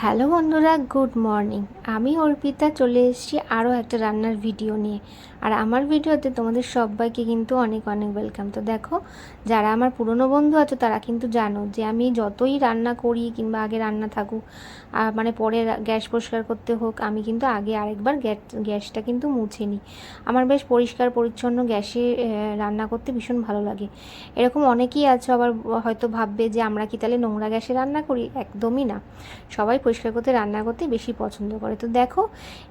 Hello বন্ধুরা, good morning. আমি অর্পিতা, চলে এসেছি আরও একটা রান্নার ভিডিও নিয়ে। আর আমার ভিডিওতে তোমাদের সবাইকে কিন্তু অনেক অনেক ওয়েলকাম তো দেখো, যারা আমার পুরনো বন্ধু আছো, তারা কিন্তু জানো যে আমি যতই রান্না করি কিংবা আগে রান্না থাকুক মানে পরে গ্যাস পরিষ্কার করতে হোক, আমি কিন্তু আগে আরেকবার গ্যাস গ্যাসটা কিন্তু মুছে নিই। আমার বেশ পরিষ্কার, পরিচ্ছন্ন গ্যাসে রান্না করতে ভীষণ ভালো লাগে। এরকম অনেকেই আছো আবার হয়তো ভাববে যে আমরা কি তাহলে নোংরা গ্যাসে রান্না করি? একদমই না। সবাই পরিষ্কার করতে, রান্না করতে বেশি পছন্দ করে। তো দেখো,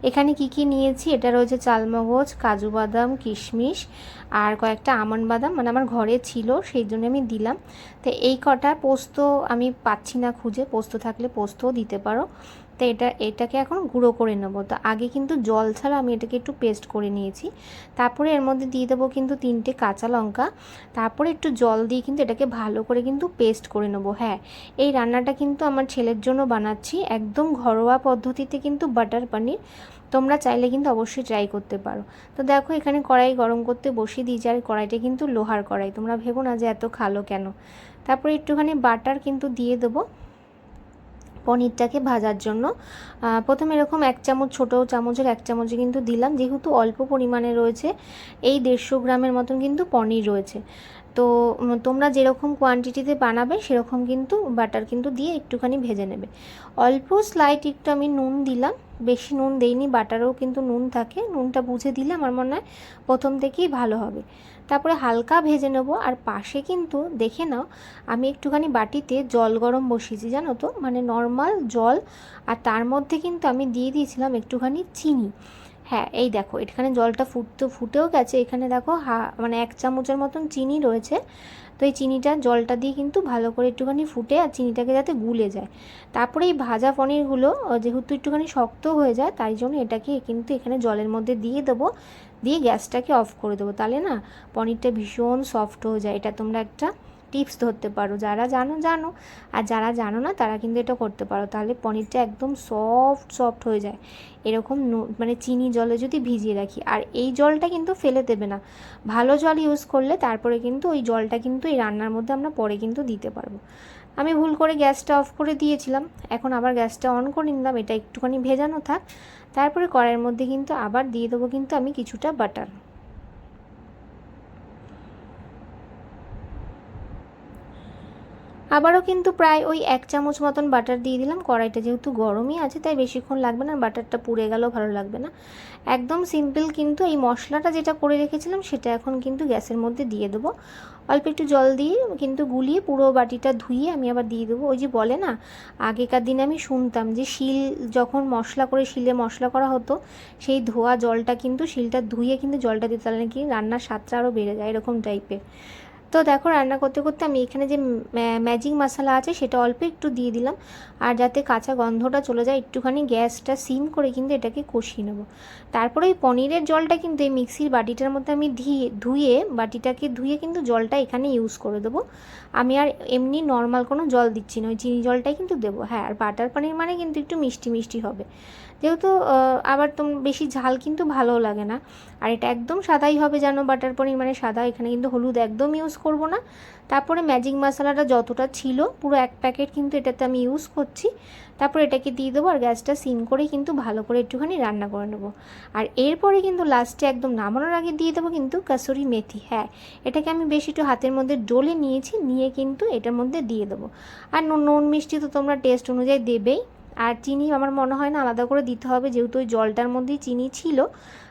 এখানে কি কি নিয়েছি? এটা রয়েছে চালমগজ, কাজু বাদাম, কিশমিশ আর কয়েকটা আমন বাদাম। মানে আমার ঘরে ছিল, সেই জন্য আমি দিলাম। তো এই কটা পোস্ত আমি পাচ্ছি না খুঁজে। পোস্ত থাকলে পোস্তও দিতে পারো। তো এটা, এটাকে এখন গুঁড়ো করে নেব। তো আগে কিন্তু জল ছাড়া আমি এটাকে একটু পেস্ট করে নিয়েছি। তারপরে এর মধ্যে দিয়ে দেবো কিন্তু তিনটে কাঁচা লঙ্কা। তারপরে একটু জল দিয়ে কিন্তু এটাকে ভালো করে কিন্তু পেস্ট করে নেব। হ্যাঁ এই রান্নাটা কিন্তু আমার ছেলের জন্য বানাচ্ছি। একদম ঘরোয়া পদ্ধতিতে কিন্তু বাটার পনির। তোমরা চাইলে কিন্তু অবশ্যই ট্রাই করতে পারো। তো দেখো এখানে কড়াই গরম করতে বসিয়ে দিয়েছি আর কড়াইটা কিন্তু লোহার কড়াই। তোমরা ভেবো না যে এত খালো কেন। তারপরে একটুখানি বাটার কিন্তু দিয়ে দেবো। পনিরটাকে ভাজার জন্য। প্রথমে এরকম এক চামচ, ছোটো চামচের এক চামচে কিন্তু দিলাম। যেহেতু অল্প পরিমাণে রয়েছে, এই দেড়শো গ্রামের মতন কিন্তু পনির রয়েছে। তো তোমরা যেরকম কোয়ান্টিটিতে বানাবে, সেরকম কিন্তু বাটার কিন্তু দিয়ে একটুখানি ভেজে নেবে। অল্প স্লাইট একটু আমি নুন দিলাম। বেশি নুন দেইনি বাটারেও কিন্তু নুন থাকে। নুনটা বুঝে দিলে আমার মনে হয় প্রথম থেকেই ভালো হবে। তারপরে হালকা ভেজে নেব। আর পাশে কিন্তু, দেখে নাও, আমি একটুখানি বাটিতে জল গরম বসিয়েছি, জানো তো? মানে নর্মাল জল। আর তার মধ্যে কিন্তু আমি দিয়ে দিয়েছিলাম একটুখানি চিনি। হ্যাঁ এই দেখো, এখানে জলটা ফুটতে, ফুটেও গেছে। এখানে দেখো, হা মানে এক চামচের মতন চিনি রয়েছে। তো এই চিনিটা জলটা দিয়ে কিন্তু ভালো করে একটুখানি ফুটে আর চিনিটাকে যাতে গুলে যায়। তারপরে এই ভাজা পনিরগুলো যেহেতু একটুখানি শক্ত হয়ে যায়, তাই জন্য এটাকে কিন্তু এখানে জলের মধ্যে দিয়ে দেবো। দিয়ে গ্যাসটাকে অফ করে দেবো। তাহলে না, পনিরটা ভীষণ সফট হয়ে যায়। এটা তোমরা একটা টিপস ধরতে পারো, যারা জানো জানো। আর যারা জানো না, তারা কিন্তু এটা করতে পারো। তাহলে পনিরটা একদম সফট সফট হয়ে যায়। এরকম মানে চিনি জলে যদি ভিজিয়ে রাখি। আর এই জলটা কিন্তু ফেলে দেবে না। ভালো জল ইউজ করলে তারপরে কিন্তু ওই জলটা কিন্তু এই রান্নার মধ্যে আমরা পরে কিন্তু দিতে পারব। আমি ভুল করে গ্যাসটা অফ করে দিয়েছিলাম। এখন আবার গ্যাসটা অন করে নিলাম। এটা একটুখানি ভেজানো থাক। তারপরে কড়াইয়ের মধ্যে কিন্তু আবার দিয়ে দেবো কিন্তু আমি কিছুটা বাটার আবারও কিন্তু প্রায় ওই এক চামচ মতন বাটার দিয়ে দিলাম। কড়াইটা যেহেতু গরমই আছে, তাই বেশিক্ষণ লাগবে না বাটারটা পুড়ে গেলেও ভালো লাগবে না। একদম সিম্পল কিন্তু এই মশলাটা যেটা করে রেখেছিলাম, সেটা এখন কিন্তু গ্যাসের মধ্যে দিয়ে দেবো। অল্প একটু জল দিয়ে কিন্তু গুলিয়ে পুরো বাটিটা ধুয়ে আমি আবার দিয়ে দেবো। ওই যে বলে না, আগেকার দিনে আমি শুনতাম যে শিল যখন মশলা করে শিলে মশলা করা হতো, সেই ধোয়া জলটা কিন্তু শিলটা ধুয়ে কিন্তু জলটা দিতে তাহলে নাকি রান্নার স্বাদটা আরও বেড়ে যায়, এরকম টাইপের তো দেখো রান্না করতে করতে আমি এখানে যে ম্যা- ম্যাজিক মশলা আছে সেটা অল্প একটু দিয়ে দিলাম। আর যাতে কাঁচা গন্ধটা চলে যায়, একটুখানি গ্যাসটা সিম করে কিন্তু এটাকে কষিয়ে নেব। তারপরে ওই পনিরের জলটা কিন্তু এই মিক্সির বাটিটার মধ্যে আমি ধুয়ে ধুয়ে বাটিটাকে ধুয়ে কিন্তু জলটা এখানে ইউজ করে দেবো। আমি আর এমনি নর্মাল কোনো জল দিচ্ছি না, ওই চিনি জলটাই কিন্তু দেবো। হ্যাঁ আর বাটার পনির মানে কিন্তু একটু মিষ্টি মিষ্টি হবে। যেহেতু আবার তোম বেশি ঝাল কিন্তু ভালোও লাগে না। আর এটা একদম সাদাই হবে যেন বাটার পনির মানে সাদা, এখানে কিন্তু হলুদ একদম ইউজ করব না। তারপরে ম্যাজিক মশলাটা যতটা ছিল, পুরো এক প্যাকেট কিন্তু এটাতে আমি ইউজ করছি। তারপর এটাকে দিয়ে দেবো আর গ্যাসটা সিম করে কিন্তু ভালো করে একটুখানি রান্না করে নেব। আর এরপরে কিন্তু লাস্টে একদম নামানোর আগে দিয়ে দেবো কিন্তু কাসুরি মেথি। হ্যাঁ এটাকে আমি বেশ একটু হাতের মধ্যে ডলে নিয়েছি, নিয়ে কিন্তু এটার মধ্যে দিয়ে দেবো। আর নুন মিষ্টি তো তোমরা টেস্ট অনুযায়ী দেবেই। আর চিনি আমার মনে হয় না আলাদা করে দিতে হবে, যেহেতু ওই জলটার মধ্যেই চিনি ছিল।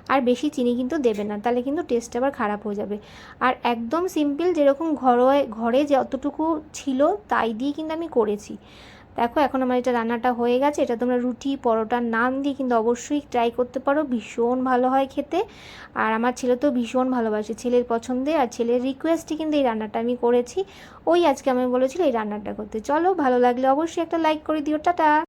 আর বেশি চিনি কিন্তু দেবে না, তাহলে কিন্তু টেস্ট আবার খারাপ হয়ে যাবে। আর একদম সিম্পল যেরকম ঘরোয়া, ঘরে যতটুকু ছিল তাই দিয়ে কিন্তু আমি করেছি। দেখো এখন আমার এটা রান্নাটা হয়ে গেছে, এটা তোমরা রুটি পরোটা নান দিয়ে কিন্তু অবশ্যই ট্রাই করতে পারো, ভীষণ ভালো হয় খেতে। আর আমার ছেলে তো ভীষণ ভালোবাসে, ছেলের পছন্দে আর ছেলের রিকোয়েস্টে কিন্তু এই রান্নাটা আমি করেছি। ওই আজকে আমি বলেছিল এই রান্নাটা করতে। চলো ভালো লাগলে অবশ্যই একটা লাইক করে দিও, টাটা!